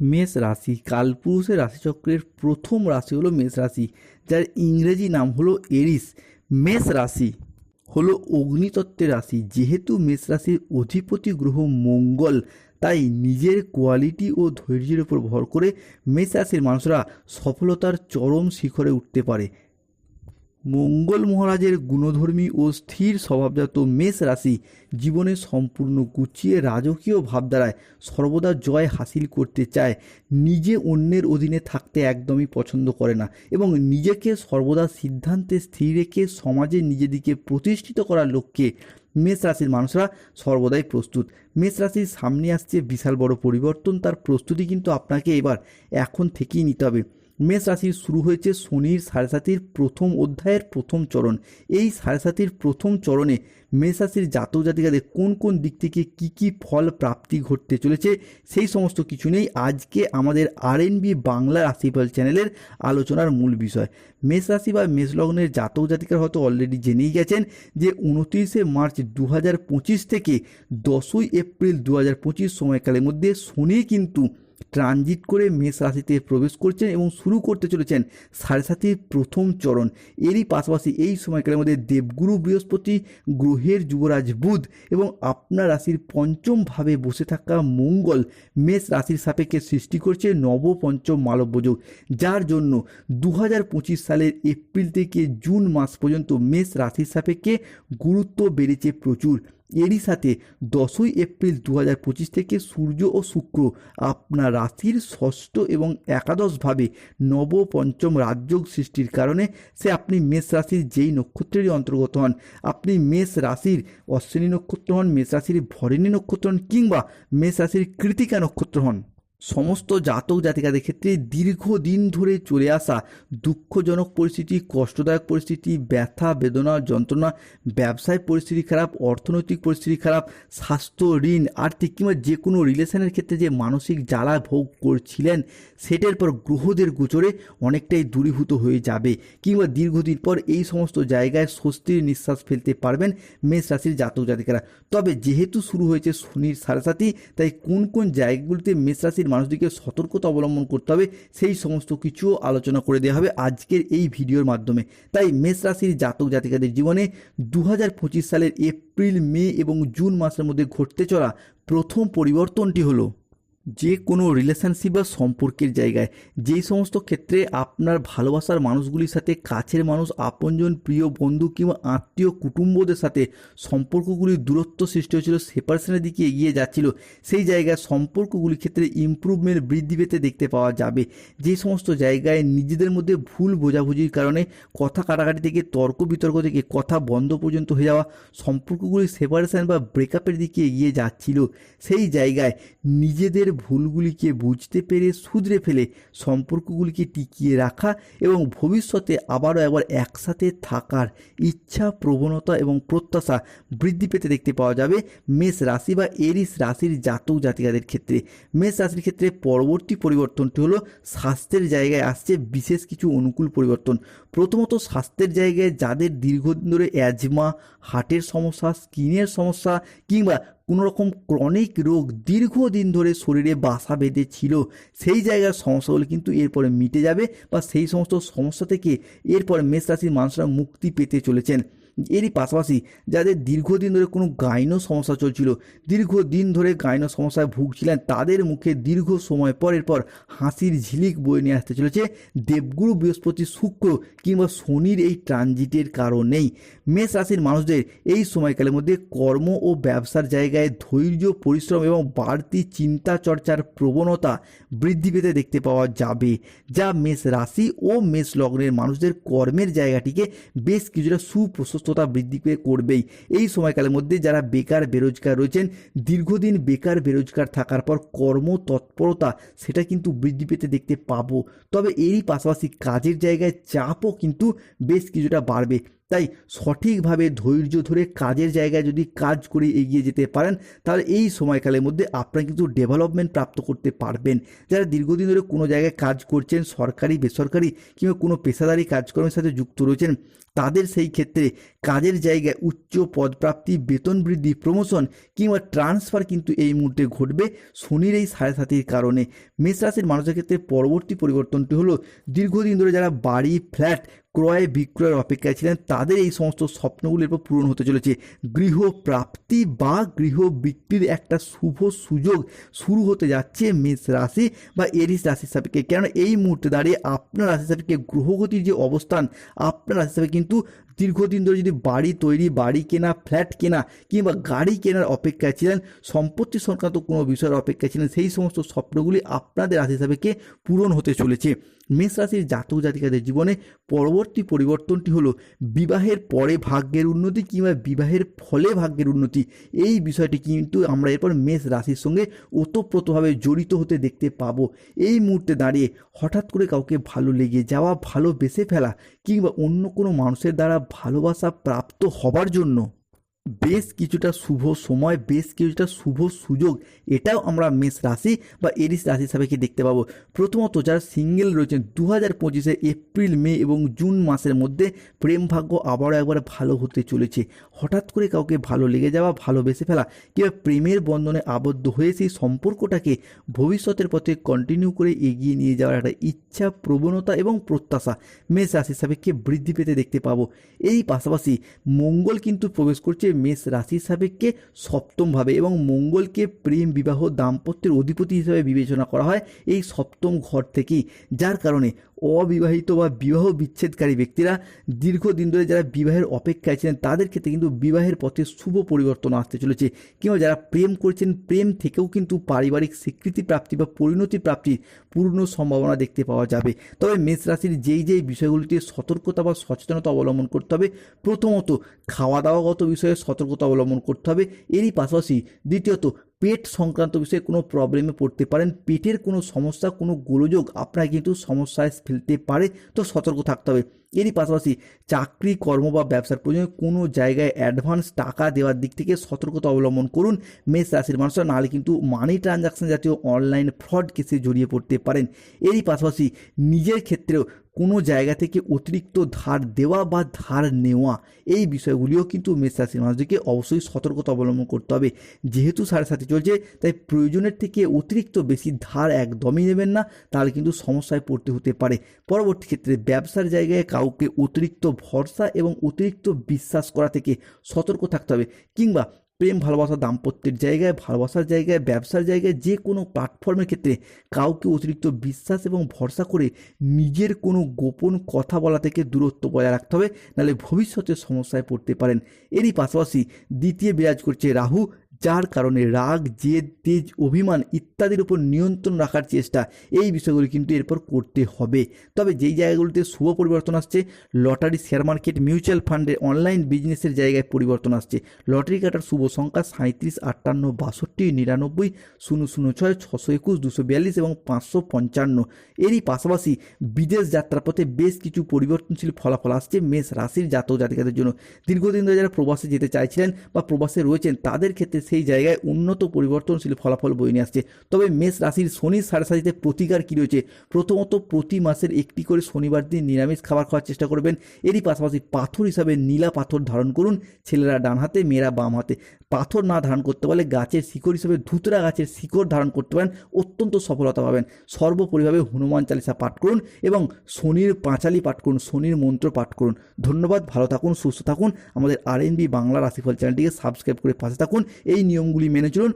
মেষ রাশি, কালপুরুষের রাশিচক্রের প্রথম রাশি হলো মেষ রাশি, যার ইংরেজি নাম হলো এরিস। মেষ রাশি হলো অগ্নিতত্ত্বের রাশি, যেহেতু মেষ রাশির অধিপতি গ্রহ মঙ্গল, তাই নিজের কোয়ালিটি ও ধৈর্যের উপর ভর করে মেষ রাশির মানুষরা সফলতার চরম শিখরে উঠতে পারে। মঙ্গল মহারাজের গুণধর্মী ও স্থির স্বভাবজাত মেষ রাশি জীবনে সম্পূর্ণ গুছিয়ে রাজকীয় ভাবধারায় সর্বদা জয় হাসিল করতে চায়। নিজে অন্যের অধীনে থাকতে একদমই পছন্দ করে না এবং নিজেকে সর্বদা সিদ্ধান্তে স্থির রেখে সমাজে নিজেদিকে প্রতিষ্ঠিত করার লক্ষ্যে মেষ রাশির মানুষরা সর্বদাই প্রস্তুত। মেষ রাশির সামনে আসছে বিশাল বড় পরিবর্তন, তার প্রস্তুতি কিন্তু আপনাকে এবার এখন থেকেই নিতে হবে। মেষ রাশির শুরু হয়েছে শনির সাড়ে সাতির প্রথম অধ্যায়ের প্রথম চরণ। এই সাড়ে সাতির প্রথম চরণে মেষ রাশির জাতক জাতিকাদের কোন কোন দিক থেকে কি কি ফল প্রাপ্তি ঘটতে চলেছে সেই সমস্ত কিছু নেই আজকে আমাদের আর বি বাংলা রাশিফল চ্যানেলের আলোচনার মূল বিষয়। মেষ রাশি বা মেষ লগ্নের জাতক জাতিকার হয়তো অলরেডি জেনেই গেছেন যে উনত্রিশে মার্চ দু হাজার পঁচিশ থেকে দশই এপ্রিল দু হাজার পঁচিশ সময়কালের মধ্যে শনি কিন্তু ট্রানজিট করে মেষ রাশিতে প্রবেশ করছেন এবং শুরু করতে চলেছেন সাড়ে সাতির প্রথম চরণ। এরই পাশাপাশি এই সময়কালের মধ্যে দেবগুরু বৃহস্পতি, গ্রহের যুবরাজ বুধ এবং আপনার রাশির পঞ্চম ভাবে বসে থাকা মঙ্গল মেষ রাশির সাপেক্ষে সৃষ্টি করছে নবপঞ্চম মালব্যযোগ যার জন্য দু হাজার পঁচিশ সালের এপ্রিল থেকে জুন মাস পর্যন্ত মেষ রাশির সাপেক্ষে গুরুত্ব বেড়েছে প্রচুর। এরই সাথে দশই এপ্রিল দু হাজার পঁচিশ থেকে সূর্য ও শুক্র আপনার রাশির ষষ্ঠ এবং একাদশভাবে নবপঞ্চম রাজযোগ সৃষ্টির কারণে সে আপনি মেষ রাশির যেই নক্ষত্রেরই অন্তর্গত হন, আপনি মেষ রাশির অশ্বিনী নক্ষত্র হন, মেষ রাশির ভরিণী নক্ষত্র হন কিংবা মেষ রাশির কৃতিকা নক্ষত্র হন। সমস্ত জাতক জাতিকাদের ক্ষেত্রে দীর্ঘদিন ধরে চলে আসা দুঃখজনক পরিস্থিতি, কষ্টদায়ক পরিস্থিতি, ব্যথা, বেদনা, যন্ত্রণা, ব্যবসায় পরিস্থিতি খারাপ, অর্থনৈতিক পরিস্থিতি খারাপ, স্বাস্থ্য ঋণ, আর্থিক কিংবা যে কোনো রিলেশনের ক্ষেত্রে যে মানসিক জ্বালা ভোগ করছিলেন, সেটার পর গ্রহদের গোচরে অনেকটাই দূরীভূত হয়ে যাবে কিংবা দীর্ঘদিন পর এই সমস্ত জায়গায় স্বস্তির নিঃশ্বাস ফেলতে পারবেন মেষ রাশির জাতক জাতিকারা। তবে যেহেতু শুরু হয়েছে শনির সাড়ে তাই কোন কোন জায়গাগুলিতে মেষ রাশির মানুষদেরকে সতর্কতা অবলম্বন করতে হবে। সেই সমস্ত কিছুও আলোচনা করে দেওয়া হবে আজকের এই ভিডিওর মাধ্যমে। তাই মেষ রাশির জাতক জাতিকাদের জীবনে দু হাজার পঁচিশ সালের এপ্রিল, মে এবং জুন মাসের মধ্যে ঘটতে চলা প্রথম পরিবর্তনটি হলো যে কোনো রিলেশনশিপ বা সম্পর্কের জায়গায়, যেই সমস্ত ক্ষেত্রে আপনার ভালোবাসার মানুষগুলির সাথে, কাছের মানুষ, আপনজন, প্রিয় বন্ধু কিংবা আত্মীয় কুটুম্বদের সাথে সম্পর্কগুলির দূরত্ব সৃষ্টি হয়েছিল সেপারেশনের দিকে এগিয়ে যাচ্ছিল, সেই জায়গায় সম্পর্কগুলির ক্ষেত্রে ইম্প্রুভমেন্ট বৃদ্ধি পেতে দেখতে পাওয়া যাবে। যে সমস্ত জায়গায় নিজেদের মধ্যে ভুল বোঝাবুঝির কারণে, কথা কাটাকাটি থেকে, তর্ক বিতর্ক থেকে, কথা বন্ধ পর্যন্ত হয়ে যাওয়া, সম্পর্কগুলি সেপারেশন বা ব্রেকআপের দিকে এগিয়ে যাচ্ছিল। সেই জায়গায় নিজেদের ভুলগুলিকে বুঝতে পেরে শুধরে ফেলে সম্পর্কগুলিকে টিকিয়ে রাখা এবং ভবিষ্যতে আবারও একবার একসাথে থাকার ইচ্ছা, প্রবণতা এবং প্রত্যাশা বৃদ্ধি পেতে দেখতে পাওয়া যাবে। মেষ রাশি বা এরিস রাশির জাতক জাতিকাদের ক্ষেত্রে। মেষ রাশির ক্ষেত্রে পরবর্তী পরিবর্তনটি হলো স্বাস্থ্যের জায়গায় আসছে বিশেষ কিছু অনুকূল পরিবর্তন। প্রথমত স্বাস্থ্যের জায়গায় যাদের দীর্ঘদিন ধরে অ্যাজমা, হার্টের সমস্যা, স্কিনের সমস্যা কিংবা কোনো রকম ক্রনিক রোগ দীর্ঘদিন ধরে শরীরে বাসা বেঁধে ছিল সেই জায়গার সমস্যাগুলো কিন্তু এরপরে মিটে যাবে বা সেই সমস্ত সমস্যা থেকে এরপরে মেষ রাশির মানুষরা মুক্তি পেতে চলেছেন। এরই পাশাপাশি যাদের দীর্ঘদিন ধরে কোনো গাইনো সমস্যা চলছিল, দীর্ঘদিন ধরে গাইনো সমস্যায় ভুগছিলেন, তাদের মুখে দীর্ঘ সময় পরের পর হাসির ঝিলিক বয়ে নিয়ে আসতে চলেছে দেবগুরু বৃহস্পতি শুক্র কিংবা শনির এই ট্রানজিটের কারণেই। মেষ রাশির মানুষদের এই সময়কালের মধ্যে কর্ম ও ব্যবসার জায়গায় ধৈর্য, পরিশ্রম এবং বাড়তি চিন্তা চর্চার প্রবণতা বৃদ্ধি পেতে দেখতে পাওয়া যাবে, যা মেষ রাশি ও মেষ লগ্নের মানুষদের কর্মের জায়গাটিকে বেশ কিছুটা সুপ্রশস্ততা বৃদ্ধি পেয়ে করবেই। এই সময়কালের মধ্যে যারা বেকার বেরোজগার রয়েছেন, দীর্ঘদিন বেকার বেরোজগার থাকার পর কর্মতৎপরতা সেটা কিন্তু বৃদ্ধি পেতে দেখতে পাবো। তবে এরই পাশাপাশি কাজের জায়গায় চাপও কিন্তু বেশ কিছুটা বাড়বে। তাই সঠিকভাবে ধৈর্য ধরে কাজের জায়গায় যদি কাজ করে এগিয়ে যেতে পারেন, তাহলে এই সময়কালের মধ্যে আপনারা কিন্তু ডেভেলপমেন্ট প্রাপ্ত করতে পারবেন। যারা দীর্ঘদিন ধরে কোনো জায়গায় কাজ করছেন, সরকারি, বেসরকারি কিংবা কোনো পেশাদারি কাজকর্মের সাথে যুক্ত রয়েছেন, তাদের সেই ক্ষেত্রে কাজের জায়গায় উচ্চ পদপ্রাপ্তি, বেতন বৃদ্ধি প্রমোশন কিংবা ট্রান্সফার কিন্তু এই মুহূর্তে ঘটবে শনির এই সাড়ে সাতির কারণে। মেষ রাশির মানুষের ক্ষেত্রে পরবর্তী পরিবর্তনটি হলো দীর্ঘদিন ধরে যারা বাড়ি ফ্ল্যাট ক্রয় বিক্রয়ের অপেক্ষায় ছিলেন, তাদের এই সমস্ত স্বপ্নগুলি এরপর পূরণ হতে চলেছে। গৃহ প্রাপ্তি বা গৃহ বিক্রির একটা শুভ সুযোগ শুরু হতে যাচ্ছে মেষ রাশি বা এরিস রাশির সাপেক্ষে। কেন এই মুহূর্তে দাঁড়িয়ে আপনার রাশি সাপেক্ষে গ্রহগতির যে অবস্থান, আপনার রাশি সাপেক্ষে কিন্তু দীর্ঘদিন ধরে যদি বাড়ি তৈরি, বাড়ি কেনা, ফ্ল্যাট কেনা কিংবা গাড়ি কেনার অপেক্ষায় ছিলেন, সম্পত্তি সংক্রান্ত কোনো বিষয়ের অপেক্ষায় ছিলেন, সেই সমস্ত স্বপ্নগুলি আপনাদের রাশি সাপেক্ষে পূরণ হতে চলেছে। মেষ রাশির জাতক জাতিকাদের জীবনে পরবর্তী পরিবর্তনটি হলো বিবাহের পরে ভাগ্যের উন্নতি কিংবা বিবাহের ফলে ভাগ্যের উন্নতি। এই বিষয়টি কিন্তু আমরা এরপর মেষ রাশির সঙ্গে ওতপ্রোতভাবে জড়িত হতে দেখতে পাবো। এই মুহূর্তে দাঁড়িয়ে হঠাৎ করে কাউকে ভালো লেগে যাওয়া ভালোবেসে ফেলা কিংবা অন্য কোনো মানুষের দ্বারা ভালোবাসা প্রাপ্ত হবার জন্য বেশ কিছুটা শুভ সময়, বেশ কিছুটা শুভ সুযোগ, এটাও আমরা মেষ রাশি বা এরিস রাশি সাপেক্ষে দেখতে পাবো। প্রথমত যারা সিঙ্গেল রয়েছেন দু হাজার পঁচিশে এপ্রিল, মে এবং জুন মাসের মধ্যে প্রেম ভাগ্য আবারও একবার ভালো হতে চলেছে। হঠাৎ করে কাউকে ভালো লেগে যাওয়া ভালোবেসে ফেলা কিংবা প্রেমের বন্ধনে আবদ্ধ হয়ে সেই সম্পর্কটাকে ভবিষ্যতের পথে কন্টিনিউ করে এগিয়ে নিয়ে যাওয়ার একটা ইচ্ছা, প্রবণতা এবং প্রত্যাশা মেষ রাশি সাপেক্ষে বৃদ্ধি পেতে দেখতে পাবো। এই পাশাপাশি মঙ্গল কিন্তু প্রবেশ করছে মেষ রাশির সাপেক্ষে সপ্তমভাবে এবং মঙ্গলকে প্রেম, বিবাহ, দাম্পত্যের অধিপতি হিসাবে বিবেচনা করা হয় এই সপ্তম ঘর থেকেই। যার কারণে অবিবাহিত বা বিবাহ বিচ্ছেদকারী ব্যক্তিরা দীর্ঘদিন ধরে যারা বিবাহের অপেক্ষায় ছিলেন, তাদের ক্ষেত্রে কিন্তু বিবাহের পথে শুভ পরিবর্তন আসতে চলেছে। কিংবা যারা প্রেম করছেন, প্রেম থেকেও কিন্তু পারিবারিক স্বীকৃতি প্রাপ্তি বা পরিণতি প্রাপ্তির পূর্ণ সম্ভাবনা দেখতে পাওয়া যাবে। তবে মেষ রাশির যেই যেই বিষয়গুলিতে সতর্কতা বা সচেতনতা অবলম্বন করতে হবে, প্রথমত খাওয়া দাওয়াগত বিষয়ে সতর্কতা অবলম্বন করতে হবে। এরই পাশাপাশি দ্বিতীয়ত পেট সংক্রান্ত বিষয়ে কোনো প্রবলেমে পড়তে পারেন। পেটের কোনো সমস্যা, কোনো গোলযোগ আপনার কিন্তু সমস্যায় ফেলতে পারে। তো সতর্ক থাকতে হবে। এরই পাশাপাশি চাকরি, কর্ম বা ব্যবসার প্রয়োজনে কোনো জায়গায় অ্যাডভান্স টাকা দেওয়ার দিক থেকে সতর্কতা অবলম্বন করুন। মেষ রাশির মানুষরা নাহলে কিন্তু মানি ট্রানজাকশন জাতীয় অনলাইন ফ্রড কেসে জড়িয়ে পড়তে পারেন। এরই পাশাপাশি নিজের ক্ষেত্রেও কোনো জায়গা থেকে অতিরিক্ত ধার দেওয়া বা ধার নেওয়া, এই বিষয়গুলিও কিন্তু মেষ রাশির মানুষদেরকে অবশ্যই সতর্কতা অবলম্বন করতে হবে। যেহেতু সাড়ে সাথে চলছে, তাই প্রয়োজনের থেকে অতিরিক্ত বেশি ধার একদমই নেবেন না, তাহলে কিন্তু সমস্যায় পড়তে হতে পারে। পরবর্তী ক্ষেত্রে ব্যবসার জায়গায় কাউকে অতিরিক্ত ভরসা এবং অতিরিক্ত বিশ্বাস করা থেকে সতর্ক থাকতে হবে কিংবা প্রেম ভালোবাসা দাম্পত্যের জায়গায়, ভালোবাসার জায়গায়, ব্যবসার জায়গায় যে কোনো প্ল্যাটফর্মের ক্ষেত্রে কাউকে অতিরিক্ত বিশ্বাস এবং ভরসা করে নিজের কোনো গোপন কথা বলা থেকে দূরত্ব বজায় রাখতে হবে। নাহলে ভবিষ্যতে সমস্যায় পড়তে পারেন। এরই পাশাপাশি দ্বিতীয় বিরাজ করছে রাহু। যার কারণে রাগ, জেদ, তেজ, অভিমান ইত্যাদির উপর নিয়ন্ত্রণ রাখার চেষ্টা এই বিষয়গুলি কিন্তু এরপর করতে হবে। তবে যেই জায়গাগুলিতে শুভ পরিবর্তন আসছে, লটারি, শেয়ার মার্কেট, মিউচুয়াল ফান্ডের অনলাইন বিজনেসের জায়গায় পরিবর্তন আসছে। লটারি কাটার শুভ সংখ্যা সাঁত্রিশ আটান্ন, বাষট্টি, নিরানব্বই, শূন্য শূন্য ছয়, ছশো একুশ, দুশো বিয়াল্লিশ এবং পাঁচশো পঞ্চান্ন। এরই পাশাপাশি বিদেশ যাত্রার পথে বেশ কিছু পরিবর্তনশীল ফলাফল আসছে মেষ রাশির জাতক জাতিকাদের জন্য। দীর্ঘদিন ধরে যারা প্রবাসে যেতে চাইছিলেন বা প্রবাসে রয়েছেন, তাদের ক্ষেত্রে সেই জায়গায় উন্নত পরিবর্তনশীল ফলাফল বয়ে নিয়ে আসছে। তবে মেষ রাশির শনির সাড়ে প্রতিকার কী রয়েছে? প্রথমত প্রতি মাসের একটি করে শনিবার দিন নিরামিষ খাবার খাওয়ার চেষ্টা করবেন। এরই পাশাপাশি পাথর হিসাবে নীলা পাথর ধারণ করুন ছেলেরা ডান হাতে মেয়েরা বাম হাতে পাথর না ধারণ করতে পারলে গাছের শিকড় হিসেবে ধুতরা গাছের শিকড় ধারণ করতে পারেন, অত্যন্ত সফলতা পাবেন। সর্বোপরিভাবে হনুমান চালিসা পাঠ করুন এবং শনির পাঁচালি পাঠ করুন, শনির মন্ত্র পাঠ করুন। ধন্যবাদ, ভালো থাকুন, সুস্থ থাকুন। আমাদের আর বাংলা রাশিফল চ্যানেলটিকে সাবস্ক্রাইব করে পাশে থাকুন। এই নিয়মগুলি মেনে চলুন।